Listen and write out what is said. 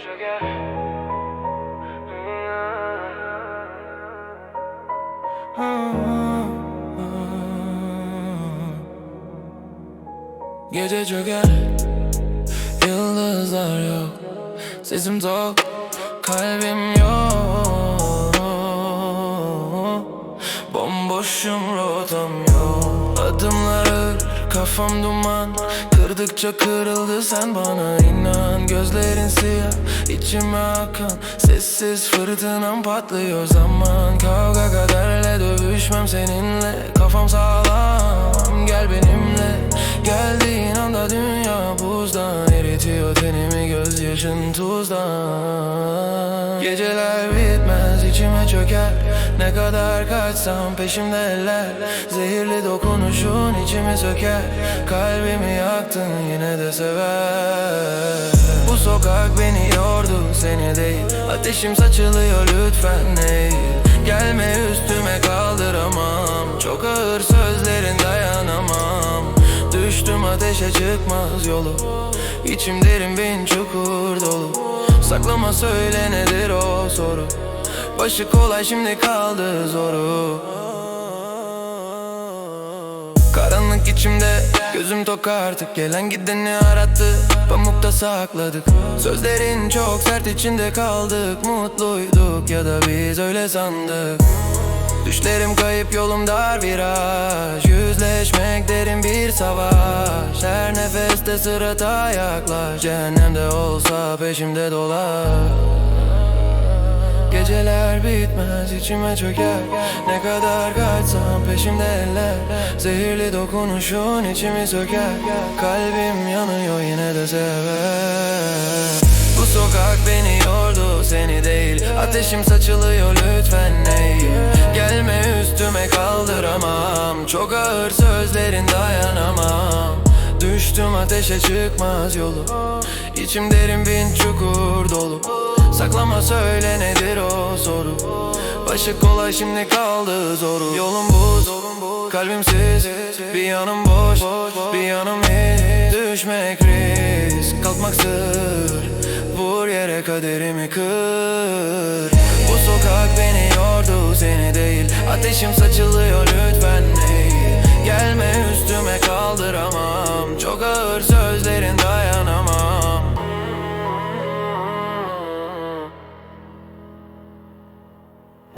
sugar. Gece çöker Yıldızlar yok Sesim tok Kalbim yok Bomboşum rotam yok Adımlar Kafam duman. Kırdıkça kırıldı sen bana inan. Gözlerin siyah içime akan. Sessiz fırtınam patlıyor zaman. Kavga kaderle dövüşmem seninle. Kafam sağlam gel benimle. Geldiğin anda dünya buzdan Eritiyor tenimi gözyaşın tuzdan Geceler bitmez içime çöker. Ne kadar kaçsam peşimde eller. Zehirli dokunuşun içimi söker. Kalbimi yaktın yine de sever. Bu sokak beni yordu seni değil. Ateşim saçılıyor lütfen eğil Gelme üstüme kaldıramam. Çok ağır sözlerin dayanamam. Düştüm ateşe çıkmaz yolu. İçim derin bin çukur dolu Saklama söyle nedir o soru? Başı kolay şimdi kaldı zoru. Karanlık içimde Gözüm tok artık. Gelen gideni arattı? Pamukta sakladık. Sözlerin çok sert içinde kaldık. Mutluyduk ya da biz öyle sandık Düşlerim kayıp yolum dar viraj. Yüzleşmek derin bir savaş. Her nefeste sırata yaklaş. Cehennemde olsa peşimde dolar. Geceler bitmez içime çöker. Ne kadar kaçsam peşimde eller. Zehirli dokunuşun içimi söker. Kalbim yanıyor yine de sever. Bu sokak beni yordu seni değil. Ateşim saçılıyor lütfen Çok ağır sözlerin dayanamam. Düştüm ateşe çıkmaz yolu. İçim derin bin çukur dolu. Saklama söyle nedir o soru? Başı kolay şimdi kaldı zoru. Yolum buz, kalbimsiz Bir yanım boş, bir yanım hiç Düşmek risk, kalkmak sır. Vur yere kaderimi kır. Bu sokak beni yordu seni değil. Ateşim saçılıyor